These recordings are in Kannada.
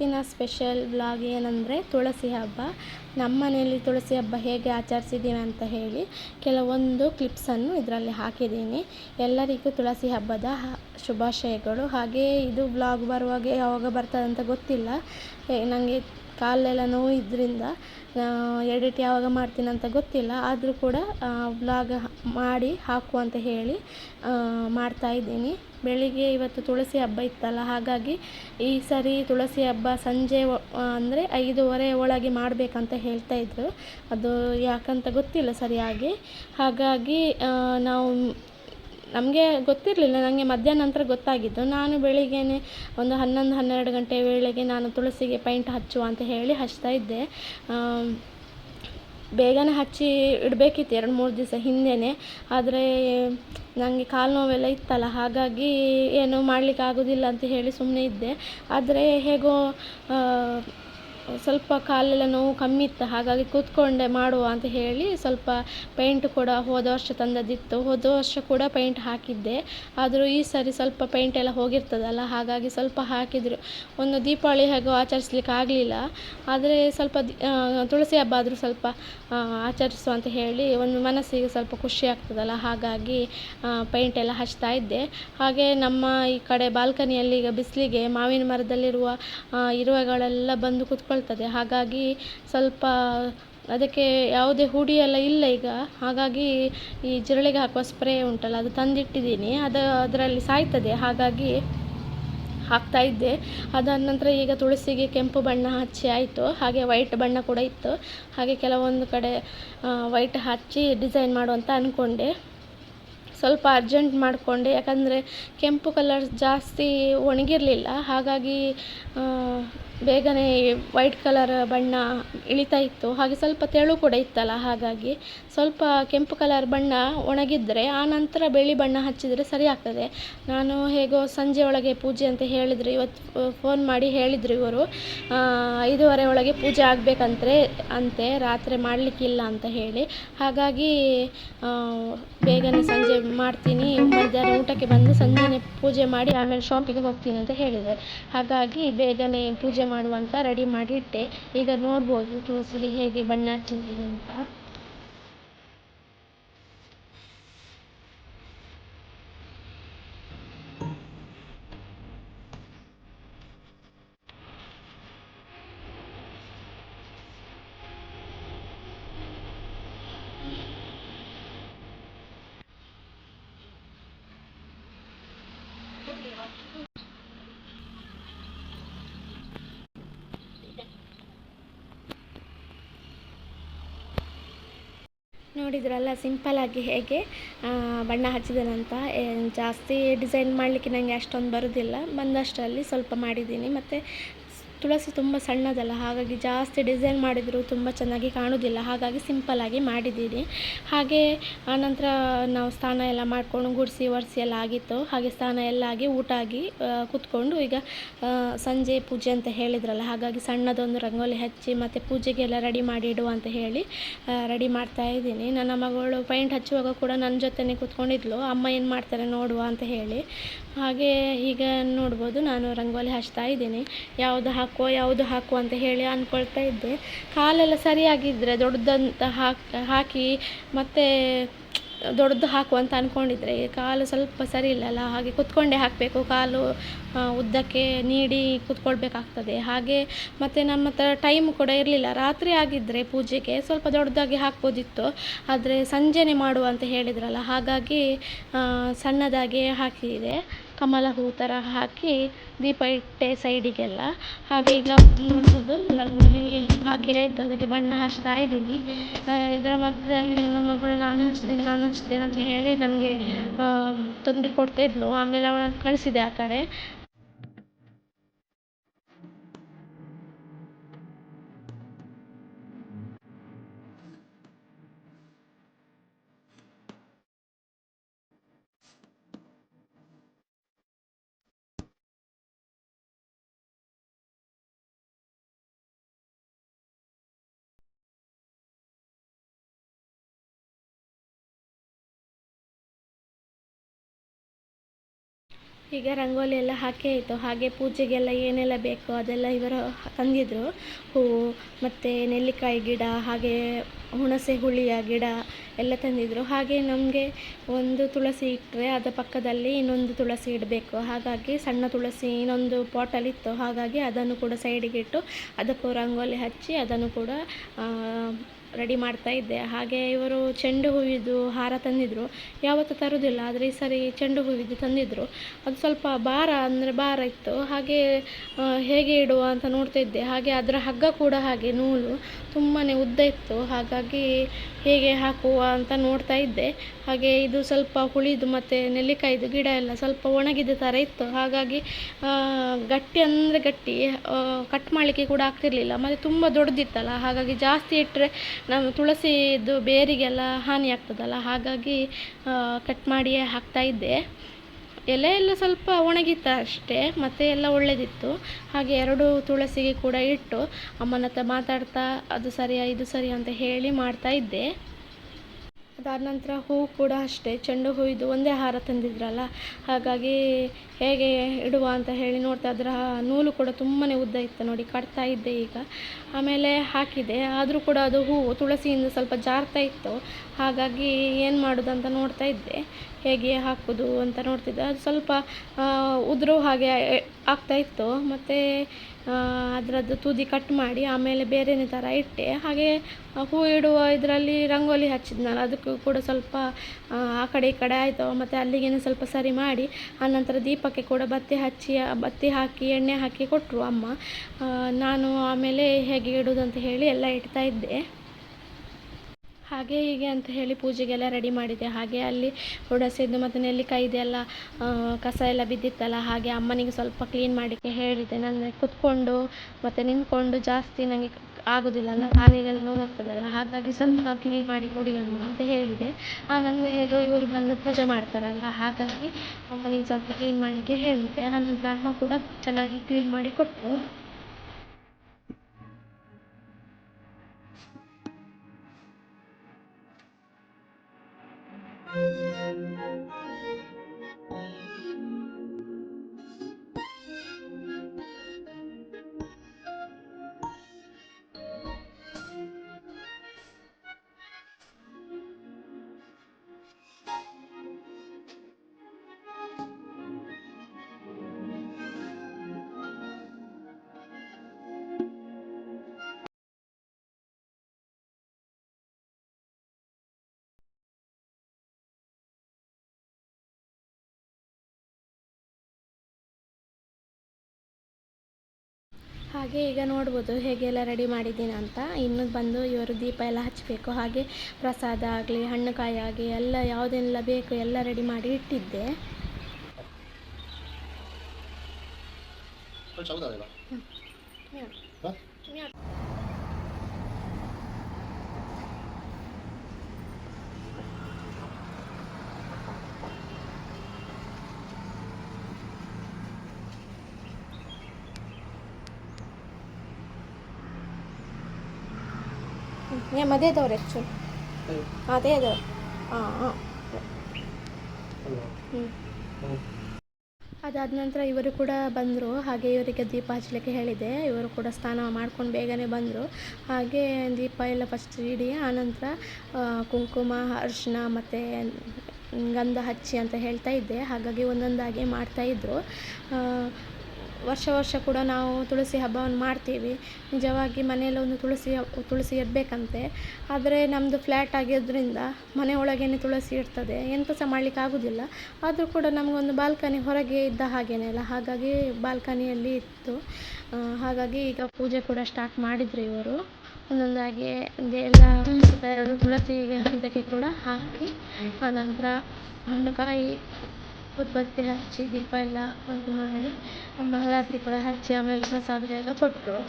ಇವತ್ತಿನ ಸ್ಪೆಷಲ್ ವ್ಲಾಗ್ ಏನಂದರೆ ತುಳಸಿ ಹಬ್ಬ. ನಮ್ಮ ಮನೆಯಲ್ಲಿ ತುಳಸಿ ಹಬ್ಬ ಹೇಗೆ ಆಚರಿಸಿದ್ದೀವಿ ಅಂತ ಹೇಳಿ ಕೆಲವೊಂದು ಕ್ಲಿಪ್ಸನ್ನು ಇದರಲ್ಲಿ ಹಾಕಿದ್ದೀನಿ. ಎಲ್ಲರಿಗೂ ತುಳಸಿ ಹಬ್ಬದ ಶುಭಾಶಯಗಳು. ಹಾಗೆಯೇ ಇದು ವ್ಲಾಗ್ ಬರುವಾಗ ಯಾವಾಗ ಬರ್ತದಂತ ಗೊತ್ತಿಲ್ಲ. ನನಗೆ ಕಾಲೆಲ್ಲ ನೋವು ಇದರಿಂದ ಎಡಿಟ್ ಯಾವಾಗ ಮಾಡ್ತೀನಂತ ಗೊತ್ತಿಲ್ಲ. ಆದರೂ ಕೂಡ ವ್ಲಾಗ್ ಮಾಡಿ ಹಾಕು ಅಂತ ಹೇಳಿ ಮಾಡ್ತಾ ಇದ್ದೀನಿ. ಬೆಳಿಗ್ಗೆ ಇವತ್ತು ತುಳಸಿ ಹಬ್ಬ ಇತ್ತಲ್ಲ, ಹಾಗಾಗಿ ಈ ಸರಿ ತುಳಸಿ ಹಬ್ಬ ಸಂಜೆ ಅಂದರೆ ಐದೂವರೆ ಒಳಗೆ ಮಾಡಬೇಕಂತ ಹೇಳ್ತಾ ಇದ್ರು. ಅದು ಯಾಕಂತ ಗೊತ್ತಿಲ್ಲ ಸರಿಯಾಗಿ. ಹಾಗಾಗಿ ನಾವು ನಮಗೆ ಗೊತ್ತಿರಲಿಲ್ಲ ನನಗೆ ಮಧ್ಯಾಹ್ನ ನಂತರ ಗೊತ್ತಾಗಿದ್ದು. ನಾನು ಬೆಳಿಗ್ಗೆನೆ ಒಂದು ಹನ್ನೊಂದು, ಹನ್ನೆರಡು ಗಂಟೆ ವೇಳೆಗೆ ನಾನು ತುಳಸಿಗೆ ಪೈಂಟ್ ಹಚ್ಚುವ ಅಂತ ಹೇಳಿ ಹಚ್ತಾ ಇದ್ದೆ. ಬೇಗನೆ ಹಚ್ಚಿ ಇಡಬೇಕಿತ್ತು ಎರಡು ಮೂರು ದಿವಸ ಹಿಂದೆಯೇ ಆದರೆ ನನಗೆ ಕಾಲು ನೋವೆಲ್ಲ ಇತ್ತಲ್ಲ, ಹಾಗಾಗಿ ಏನು ಮಾಡಲಿಕ್ಕೆ ಆಗೋದಿಲ್ಲ ಅಂತ ಹೇಳಿ ಸುಮ್ಮನೆ ಇದ್ದೆ. ಆದರೆ ಹೇಗೋ ಸ್ವಲ್ಪ ಕಾಲೆಲ್ಲ ನೋವು ಕಮ್ಮಿ ಇತ್ತು. ಹಾಗಾಗಿ ಕೂತ್ಕೊಂಡೆ ಮಾಡುವ ಅಂತ ಹೇಳಿ ಸ್ವಲ್ಪ ಪೇಂಟ್ ಕೂಡ ಹೋದ ವರ್ಷ ತಂದದ್ದಿತ್ತು. ಹೋದ ವರ್ಷ ಕೂಡ ಪೇಂಟ್ ಹಾಕಿದ್ದೆ. ಆದರೂ ಈ ಸರಿ ಸ್ವಲ್ಪ ಪೇಂಟ್ ಎಲ್ಲ ಹೋಗಿರ್ತದಲ್ಲ, ಹಾಗಾಗಿ ಸ್ವಲ್ಪ ಹಾಕಿದರು. ಒಂದು ದೀಪಾವಳಿ ಹೇಗೋ ಆಚರಿಸ್ಲಿಕ್ಕೆ ಆಗಲಿಲ್ಲ. ಆದರೆ ಸ್ವಲ್ಪ ತುಳಸಿ ಹಬ್ಬ ಆದರೂ ಸ್ವಲ್ಪ ಆಚರಿಸುವ ಅಂತ ಹೇಳಿ ಒಂದು ಮನಸ್ಸಿಗೆ ಸ್ವಲ್ಪ ಖುಷಿ ಆಗ್ತದಲ್ಲ. ಹಾಗಾಗಿ ಪೇಂಟ್ ಎಲ್ಲ ಹಚ್ತಾ ಇದ್ದೆ. ಹಾಗೆ ನಮ್ಮ ಈ ಕಡೆ ಬಾಲ್ಕನಿಯಲ್ಲಿ ಈಗ ಬಿಸಿಲಿಗೆ ಮಾವಿನ ಮರದಲ್ಲಿರುವ ಇರುವೆಗಳೆಲ್ಲ ಬಂದು ಕೂತ್ಕೊಳ್ತದೆ ಹಾಗಾಗಿ ಸ್ವಲ್ಪ ಅದಕ್ಕೆ ಯಾವುದೇ ಹುಡಿ ಎಲ್ಲ ಇಲ್ಲ ಈಗ. ಹಾಗಾಗಿ ಈ ಜಿರಳೆಗೆ ಹಾಕುವ ಸ್ಪ್ರೇ ಉಂಟಲ್ಲ, ಅದು ತಂದಿಟ್ಟಿದ್ದೀನಿ. ಅದು ಅದರಲ್ಲಿ ಸಾಯ್ತದೆ. ಹಾಗಾಗಿ ಹಾಕ್ತಾ ಇದ್ದೆ. ಅದಾದ ನಂತರ ಈಗ ತುಳಸಿಗೆ ಕೆಂಪು ಬಣ್ಣ ಹಚ್ಚಿ ಆಯಿತು. ಹಾಗೆ ವೈಟ್ ಬಣ್ಣ ಕೂಡ ಇತ್ತು. ಹಾಗೆ ಕೆಲವೊಂದು ಕಡೆ ವೈಟ್ ಹಚ್ಚಿ ಡಿಸೈನ್ ಮಾಡುವಂತ ಅಂದ್ಕೊಂಡೆ ಸ್ವಲ್ಪ ಅರ್ಜೆಂಟ್ ಮಾಡಿಕೊಂಡೆ. ಯಾಕಂದರೆ ಕೆಂಪು ಕಲರ್ ಜಾಸ್ತಿ ಒಣಗಿರಲಿಲ್ಲ. ಹಾಗಾಗಿ ಬೇಗನೆ ವೈಟ್ ಕಲರ್ ಬಣ್ಣ ಇಳಿತಾ ಇತ್ತು. ಹಾಗೆ ಸ್ವಲ್ಪ ತೆಳು ಕೂಡ ಇತ್ತಲ್ಲ ಹಾಗಾಗಿ ಸ್ವಲ್ಪ ಕೆಂಪು ಕಲರ್ ಬಣ್ಣ ಒಣಗಿದರೆ ಆನಂತರ ಬಿಳಿ ಬಣ್ಣ ಹಚ್ಚಿದರೆ ಸರಿ ಆಗ್ತದೆ. ನಾನು ಹೇಗೋ ಸಂಜೆ ಒಳಗೆ ಪೂಜೆ ಅಂತ ಹೇಳಿದರು ಇವತ್ತು ಫೋನ್ ಮಾಡಿ ಹೇಳಿದರು ಇವರು. ಐದೂವರೆ ಒಳಗೆ ಪೂಜೆ ಆಗಬೇಕಂತೆ ಅಂತೆ ರಾತ್ರಿ ಮಾಡಲಿಕ್ಕಿಲ್ಲ ಅಂತ ಹೇಳಿ. ಹಾಗಾಗಿ ಬೇಗನೆ ಸಂಜೆ ಮಾಡ್ತೀನಿ. ಮಧ್ಯಾಹ್ನ ಊಟಕ್ಕೆ ಬಂದು ಸಂಜೆನೆ ಪೂಜೆ ಮಾಡಿ ಆಮೇಲೆ ಶಾಪಿಗೆ ಹೋಗ್ತೀನಿ ಅಂತ ಹೇಳಿದ್ದಾರೆ. ಹಾಗಾಗಿ ಬೇಗನೆ ಪೂಜೆ ಮಾಡುವಂತ ರೆಡಿ ಮಾಡಿ ಇಟ್ಟೆ ಈಗ ನೋಡ್ಬೋದು ತುಳಸಿಗೆ ಹೇಗೆ ಬಣ್ಣ ಹಚ್ಚಿದ್ದೀನಿ ಅಂತ. ನೋಡಿದ್ರಲ್ಲ ಸಿಂಪಲ್ಲಾಗಿ ಹೇಗೆ ಬಣ್ಣ ಹಚ್ಚಿದ್ದೇನಂತ ಜಾಸ್ತಿ ಡಿಸೈನ್ ಮಾಡಲಿಕ್ಕೆ ನನಗೆ ಅಷ್ಟೊಂದು ಬರೋದಿಲ್ಲ. ಬಂದಷ್ಟರಲ್ಲಿ ಸ್ವಲ್ಪ ಮಾಡಿದ್ದೀನಿ. ಮತ್ತು ತುಳಸಿ ತುಂಬ ಸಣ್ಣದಲ್ಲ, ಹಾಗಾಗಿ ಜಾಸ್ತಿ ಡಿಸೈನ್ ಮಾಡಿದರೂ ತುಂಬ ಚೆನ್ನಾಗಿ ಕಾಣೋದಿಲ್ಲ. ಹಾಗಾಗಿ ಸಿಂಪಲ್ಲಾಗಿ ಮಾಡಿದ್ದೀನಿ ಹಾಗೆ ಆನಂತರ ನಾವು ಸ್ನಾನ ಎಲ್ಲ ಮಾಡಿಕೊಂಡು ಗುಡಿಸಿ ಒರೆಸಿ ಎಲ್ಲ ಆಗಿತ್ತು. ಹಾಗೆ ಸ್ನಾನ ಎಲ್ಲ ಆಗಿ ಊಟ ಆಗಿ ಕೂತ್ಕೊಂಡು ಈಗ ಸಂಜೆ ಪೂಜೆ ಅಂತ ಹೇಳಿದ್ರಲ್ಲ, ಹಾಗಾಗಿ ಸಣ್ಣದೊಂದು ರಂಗೋಲಿ ಹಚ್ಚಿ ಮತ್ತು ಪೂಜೆಗೆಲ್ಲ ರೆಡಿ ಮಾಡಿ ಇಡುವ ಅಂತ ಹೇಳಿ ರೆಡಿ ಮಾಡ್ತಾ ಇದ್ದೀನಿ. ನನ್ನ ಮಗಳು ಪೈಂಟ್ ಹಚ್ಚುವಾಗ ಕೂಡ ನನ್ನ ಜೊತೆನೇ ಕೂತ್ಕೊಂಡಿದ್ಲು. ಅಮ್ಮ ಏನು ಮಾಡ್ತಾರೆ ನೋಡುವ ಅಂತ ಹೇಳಿ. ಹಾಗೆ ಈಗ ನೋಡ್ಬೋದು, ನಾನು ರಂಗೋಲಿ ಹಚ್ತಾ ಇದ್ದೀನಿ. ಯಾವುದು ಹಾಕುವ ಯಾವುದು ಹಾಕುವ ಅಂತ ಹೇಳಿ ಅಂದ್ಕೊಳ್ತಾ ಇದ್ದೆ. ಕಾಲೆಲ್ಲ ಸರಿಯಾಗಿದ್ದರೆ ದೊಡ್ಡದಂತ ಹಾಕಿ ಹಾಕಿ ಮತ್ತೆ ದೊಡ್ಡದು ಹಾಕು ಅಂತ ಅಂದ್ಕೊಂಡಿದ್ರೆ ಕಾಲು ಸ್ವಲ್ಪ ಸರಿ ಇಲ್ಲಲ್ಲ, ಹಾಗೆ ಕುತ್ಕೊಂಡೇ ಹಾಕಬೇಕು. ಕಾಲು ಉದ್ದಕ್ಕೆ ನೀಡಿ ಕುತ್ಕೊಳ್ಬೇಕಾಗ್ತದೆ. ಹಾಗೆ ಮತ್ತು ನಮ್ಮ ಹತ್ರ ಟೈಮ್ ಕೂಡ ಇರಲಿಲ್ಲ. ರಾತ್ರಿ ಆಗಿದ್ದರೆ ಪೂಜೆಗೆ ಸ್ವಲ್ಪ ದೊಡ್ಡದಾಗಿ ಹಾಕ್ಬೋದಿತ್ತು. ಆದರೆ ಸಂಜೆನೆ ಮಾಡುವ ಅಂತ ಹೇಳಿದ್ರಲ್ಲ, ಹಾಗಾಗಿ ಸಣ್ಣದಾಗಿ ಹಾಕಿದೆ. ಕಮಲ ಹೂ ಥರ ಹಾಕಿ ದೀಪ ಇಟ್ಟೆ ಸೈಡಿಗೆಲ್ಲ. ಹಾಗೆ ಈಗ ಹಾಕಿ ಆಯಿತು. ಅದಕ್ಕೆ ಬಣ್ಣ ಹಚ್ತಾ ಇದ್ದೀನಿ. ಇದರ ಮಧ್ಯದಲ್ಲಿ ನನ್ನ ಮಗಳು ನಾನು ಹಚ್ತೀನಿ ನಾನು ಹಚ್ತೀನಿ ಅಂತ ಹೇಳಿ ನನಗೆ ತೊಂದರೆ ಕೊಡ್ತಾ ಆಮೇಲೆ ಅವಳನ್ನು ಕಳಿಸಿದೆ ಆ ಕಡೆ. ಈಗ ರಂಗೋಲಿ ಎಲ್ಲ ಹಾಕೇ ಆಯಿತು. ಹಾಗೆ ಪೂಜೆಗೆಲ್ಲ ಏನೆಲ್ಲ ಬೇಕೋ ಅದೆಲ್ಲ ಇವರು ತಂದಿದ್ದರು ಹೂವು ಮತ್ತು ನೆಲ್ಲಿಕಾಯಿ ಗಿಡ, ಹಾಗೆ ಹುಣಸೆ ಹುಳಿಯ ಗಿಡ ಎಲ್ಲ ತಂದಿದ್ದರು ಹಾಗೆ ನಮಗೆ ಒಂದು ತುಳಸಿ ಇಟ್ಟರೆ ಅದರ ಪಕ್ಕದಲ್ಲಿ ಇನ್ನೊಂದು ತುಳಸಿ ಇಡಬೇಕು. ಹಾಗಾಗಿ ಸಣ್ಣ ತುಳಸಿ ಇನ್ನೊಂದು ಪಾಟಲ್ಲಿತ್ತು ಹಾಗಾಗಿ ಅದನ್ನು ಕೂಡ ಸೈಡಿಗೆ ಇಟ್ಟು ಅದಕ್ಕೂ ರಂಗೋಲಿ ಹಚ್ಚಿ ಅದನ್ನು ಕೂಡ ರೆಡಿ ಮಾಡ್ತಾ ಇದ್ದೆ. ಹಾಗೆ ಇವರು ಚೆಂಡು ಹೂವಿದ್ದು ಹಾರ ತಂದಿದ್ದರು ಯಾವತ್ತೂ ತರೋದಿಲ್ಲ, ಆದರೆ ಈ ಸರಿ ಚೆಂಡು ಹೂವಿದ್ದು ತಂದಿದ್ದರು ಅದು ಸ್ವಲ್ಪ ಭಾರ ಅಂದರೆ ಭಾರ ಇತ್ತು. ಹಾಗೆ ಹೇಗೆ ಇಡುವ ಅಂತ ನೋಡ್ತಾ ಇದ್ದೆ. ಹಾಗೆ ಅದರ ಹಗ್ಗ ಕೂಡ ಹಾಗೆ ನೂಲು ತುಂಬಾ ಉದ್ದ ಇತ್ತು. ಹಾಗಾಗಿ ಹೇಗೆ ಹಾಕುವ ಅಂತ ನೋಡ್ತಾ ಇದ್ದೆ. ಹಾಗೆ ಇದು ಸ್ವಲ್ಪ ಹುಳಿದು ಮತ್ತು ನೆಲ್ಲಿಕಾಯಿದು ಗಿಡ ಎಲ್ಲ ಸ್ವಲ್ಪ ಒಣಗಿದ ಥರ ಇತ್ತು. ಹಾಗಾಗಿ ಗಟ್ಟಿ ಅಂದರೆ ಗಟ್ಟಿ ಕಟ್ ಮಾಡಲಿಕ್ಕೆ ಕೂಡ ಆಗ್ತಿರಲಿಲ್ಲ. ಮತ್ತು ತುಂಬ ದೊಡ್ಡದಿತ್ತಲ್ಲ. ಹಾಗಾಗಿ ಜಾಸ್ತಿ ಇಟ್ಟರೆ ನಮ್ಮ ತುಳಸಿದು ಬೇರಿಗೆಲ್ಲ ಹಾನಿ ಆಗ್ತದಲ್ಲ. ಹಾಗಾಗಿ ಕಟ್ ಮಾಡಿಯೇ ಹಾಕ್ತಾ ಇದ್ದೆ. ಎಲೆ ಎಲ್ಲ ಸ್ವಲ್ಪ ಒಣಗಿತ್ತು ಅಷ್ಟೇ, ಮತ್ತೆ ಎಲ್ಲ ಒಳ್ಳೆಯದಿತ್ತು ಹಾಗೆ ಎರಡು ತುಳಸಿಗೆ ಕೂಡ ಇಟ್ಟು ಅಮ್ಮನ ಹತ್ರ ಮಾತಾಡ್ತಾ, ಅದು ಸರಿಯಾ, ಇದು ಸರಿಯಾ ಅಂತ ಹೇಳಿ ಮಾಡ್ತಾ ಇದ್ದೆ. ಅದಾದ ನಂತರ ಹೂವು ಕೂಡ ಅಷ್ಟೇ, ಚೆಂಡು ಹೂವಿದ್ದು ಒಂದೇ ಹಾರ ತಂದಿದ್ರಲ್ಲ, ಹಾಗಾಗಿ ಹೇಗೆ ಇಡುವ ಅಂತ ಹೇಳಿ ನೋಡ್ತಾ ಅದರ ನೂಲು ಕೂಡ ತುಂಬಾ ಉದ್ದ ಇತ್ತು ನೋಡಿ, ಕಟ್ತಾ ಇದ್ದೆ ಈಗ. ಆಮೇಲೆ ಹಾಕಿದೆ, ಆದರೂ ಕೂಡ ಅದು ಹೂವು ತುಳಸಿಯಿಂದ ಸ್ವಲ್ಪ ಜಾರ್ತಾ ಇತ್ತು ಹಾಗಾಗಿ ಏನು ಮಾಡೋದು ಅಂತ ನೋಡ್ತಾ ಇದ್ದೆ. ಹೇಗೆ ಹಾಕೋದು ಅಂತ ನೋಡ್ತಿದ್ದೆ. ಅದು ಸ್ವಲ್ಪ ಉದುರೋ ಹಾಗೆ ಆಗ್ತಾ ಇತ್ತು. ಮತ್ತು ಅದರದ್ದು ತುದಿ ಕಟ್ ಮಾಡಿ ಆಮೇಲೆ ಬೇರೆನೇ ಥರ ಇಟ್ಟೆ. ಹಾಗೆ ಹೂ ಇಡುವ ಇದರಲ್ಲಿ ರಂಗೋಲಿ ಹಚ್ಚಿದ್ನಲ್ಲ, ಅದಕ್ಕೂ ಕೂಡ ಸ್ವಲ್ಪ, ಆ ಕಡೆ ಈ ಕಡೆ ಆಯಿತು. ಮತ್ತು ಅಲ್ಲಿಗೆ ಸ್ವಲ್ಪ ಸರಿ ಮಾಡಿ ಆನಂತರ ದೀಪಕ್ಕೆ ಕೂಡ ಬತ್ತಿ ಹಚ್ಚಿ ಬತ್ತಿ ಹಾಕಿ, ಎಣ್ಣೆ ಹಾಕಿ ಕೊಟ್ಟರು ಅಮ್ಮ. ನಾನು ಆಮೇಲೆ ಹೇಗೆ ಇಡೋದು ಹೇಳಿ ಎಲ್ಲ ಇಡ್ತಾ ಇದ್ದೆ. ಹಾಗೆ ಹೀಗೆ ಅಂತ ಹೇಳಿ ಪೂಜೆಗೆಲ್ಲ ರೆಡಿ ಮಾಡಿದೆ. ಹಾಗೆ ಅಲ್ಲಿ ಹೊಡಸಿದ್ದು ಮತ್ತು ನೆಲ್ಲಿಕಾಯಿದೆಲ್ಲ ಕಸ ಎಲ್ಲ ಬಿದ್ದಿತ್ತಲ್ಲ, ಹಾಗೆ ಅಮ್ಮನಿಗೆ ಸ್ವಲ್ಪ ಕ್ಲೀನ್ ಮಾಡಲಿಕ್ಕೆ ಹೇಳಿದೆ. ನನಗೆ ಕುತ್ಕೊಂಡು ಮತ್ತು ನಿಂತ್ಕೊಂಡು ಜಾಸ್ತಿ ನನಗೆ ಆಗೋದಿಲ್ಲಲ್ಲ ಕಾಲಿಗೆಲ್ಲ ನೋವಾಗ್ತದಲ್ಲ ಹಾಗಾಗಿ ಸ್ವಲ್ಪ ಕ್ಲೀನ್ ಮಾಡಿ ಕೊಡಿ ಅಮ್ಮ ಅಂತ ಹೇಳಿದೆ. ನನಗೆ ಹೇಗೋ ಇವರು ಬಂದು ಪೂಜೆ ಮಾಡ್ತಾರಲ್ಲ, ಹಾಗಾಗಿ ಅಮ್ಮನಿಗೆ ಸ್ವಲ್ಪ ಕ್ಲೀನ್ ಮಾಡಲಿಕ್ಕೆ ಹೇಳಿದೆ. ಆನಂತರ ಅಮ್ಮ ಕೂಡ ಚೆನ್ನಾಗಿ ಕ್ಲೀನ್ ಮಾಡಿ ಕೊಟ್ಟರು. ಹಾಗೆ ಈಗ ನೋಡ್ಬೋದು ಹೇಗೆಲ್ಲ ರೆಡಿ ಮಾಡಿದ್ದೀನಿ ಅಂತ. ಇನ್ನು ಬಂದು ಇವರು ದೀಪ ಎಲ್ಲ ಹಚ್ಚಬೇಕು. ಹಾಗೆ ಪ್ರಸಾದ ಆಗಲಿ ಹಣ್ಣು ಕಾಯಿ ಆಗಲಿ ಎಲ್ಲ ಯಾವುದೆಲ್ಲ ಬೇಕು ಎಲ್ಲ ರೆಡಿ ಮಾಡಿ ಇಟ್ಟಿದ್ದೆ. ನಿಮ್ಮ ಅದೇ ಇದಾವ್ರಿ ಆ್ಯಕ್ಚುಲಿ ಅದೇ ಇದಾವ್ರಿ ಹಾಂ ಹಾಂ ಹ್ಞೂ ಅದಾದ ನಂತರ ಇವರು ಕೂಡ ಬಂದರು. ಹಾಗೆ ಇವರಿಗೆ ದೀಪ ಹಚ್ಚಲಿಕ್ಕೆ ಹೇಳಿದೆ. ಇವರು ಕೂಡ ಸ್ನಾನ ಮಾಡ್ಕೊಂಡು ಬೇಗನೆ ಬಂದರು. ಹಾಗೆ ದೀಪ ಎಲ್ಲ ಫಸ್ಟ್ ಇಡಿ ಆನಂತರ ಕುಂಕುಮ ಅರಿಶಿನ ಮತ್ತು ಗಂಧ ಹಚ್ಚಿ ಅಂತ ಹೇಳ್ತಾ ಇದ್ದೆ. ಹಾಗಾಗಿ ಒಂದೊಂದಾಗಿ ಮಾಡ್ತಾಯಿದ್ರು ವರ್ಷ ವರ್ಷ ಕೂಡ ನಾವು ತುಳಸಿ ಹಬ್ಬವನ್ನು ಮಾಡ್ತೀವಿ. ನಿಜವಾಗಿ ಮನೆಯಲ್ಲಿ ಒಂದು ತುಳಸಿ ತುಳಸಿ ಇರಬೇಕಂತೆ ಆದರೆ ನಮ್ಮದು ಫ್ಲ್ಯಾಟ್ ಆಗಿದ್ದರಿಂದ ಮನೆ ಒಳಗೇನೆ ತುಳಸಿ ಇರ್ತದೆ. ಎಂತ ಸಹ ಮಾಡಲಿಕ್ಕೆ ಆಗೋದಿಲ್ಲ. ಆದರೂ ಕೂಡ ನಮಗೊಂದು ಬಾಲ್ಕನಿ ಹೊರಗೆ ಇದ್ದ ಹಾಗೇನೆ ಅಲ್ಲ. ಹಾಗಾಗಿ ಬಾಲ್ಕನಿಯಲ್ಲಿ ಇತ್ತು. ಹಾಗಾಗಿ ಈಗ ಪೂಜೆ ಕೂಡ ಸ್ಟಾರ್ಟ್ ಮಾಡಿದರು ಇವರು. ಒಂದೊಂದಾಗಿ ಎಲ್ಲ ತುಳಸಿ ಇದಕ್ಕೆ ಕೂಡ ಹಾಕಿ, ಆನಂತರ ಹಣ್ಣುಕಾಯಿ ಉದ್ಬತ್ತಿ ಹಚ್ಚಿ ದೀಪ ಎಲ್ಲ ಒಂದು ಮಾಡಿ ಮಂಗಳಾರತಿ ಕೂಡ ಹಚ್ಚಿ ಆಮೇಲೆ ಪ್ರಸಾದ ಎಲ್ಲ ಕೊಟ್ಟರು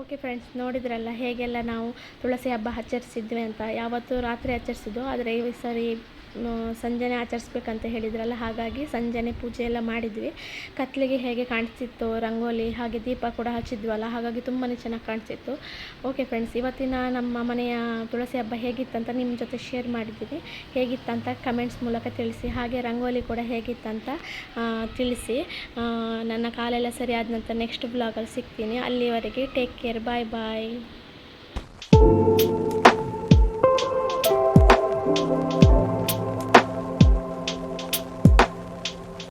ಓಕೆ ಫ್ರೆಂಡ್ಸ್ ನೋಡಿದ್ರಲ್ಲ, ಹೇಗೆಲ್ಲ ನಾವು ತುಳಸಿ ಹಬ್ಬ ಆಚರಿಸಿದ್ವಿ ಅಂತ. ಯಾವತ್ತು ರಾತ್ರಿ ಆಚರಿಸಿದ್ದು, ಆದರೆ ಈ ಸರಿ ಸಂಜೆನೇ ಆಚರಿಸ್ಬೇಕಂತ ಹೇಳಿದ್ರಲ್ಲ, ಹಾಗಾಗಿ ಸಂಜೆನೇ ಪೂಜೆ ಎಲ್ಲ ಮಾಡಿದ್ವಿ. ಕತ್ಲಿಗೆ ಹೇಗೆ ಕಾಣಿಸ್ತಿತ್ತು, ರಂಗೋಲಿ ಹಾಗೆ ದೀಪ ಕೂಡ ಹಚ್ಚಿದ್ವಲ್ಲ, ಹಾಗಾಗಿ ತುಂಬಾ ಚೆನ್ನಾಗಿ ಕಾಣಿಸ್ತಿತ್ತು. ಓಕೆ ಫ್ರೆಂಡ್ಸ್ ಇವತ್ತಿನ ನಮ್ಮ ಮನೆಯ ತುಳಸಿ ಹಬ್ಬ ಹೇಗಿತ್ತಂತ ನಿಮ್ಮ ಜೊತೆ ಶೇರ್ ಮಾಡಿದ್ದೀನಿ. ಹೇಗಿತ್ತಂತ ಕಮೆಂಟ್ಸ್ ಮೂಲಕ ತಿಳಿಸಿ, ಹಾಗೆ ರಂಗೋಲಿ ಕೂಡ ಹೇಗಿತ್ತಂತ ತಿಳಿಸಿ. ನನ್ನ ಕಾಲೆಲ್ಲ ಸರಿ ಆದ ನಂತರ ನೆಕ್ಸ್ಟ್ ಬ್ಲಾಗಲ್ಲಿ ಸಿಗ್ತೀನಿ. ಅಲ್ಲಿವರೆಗೆ ಟೇಕ್ ಕೇರ್ ಬಾಯ್ ಬಾಯ್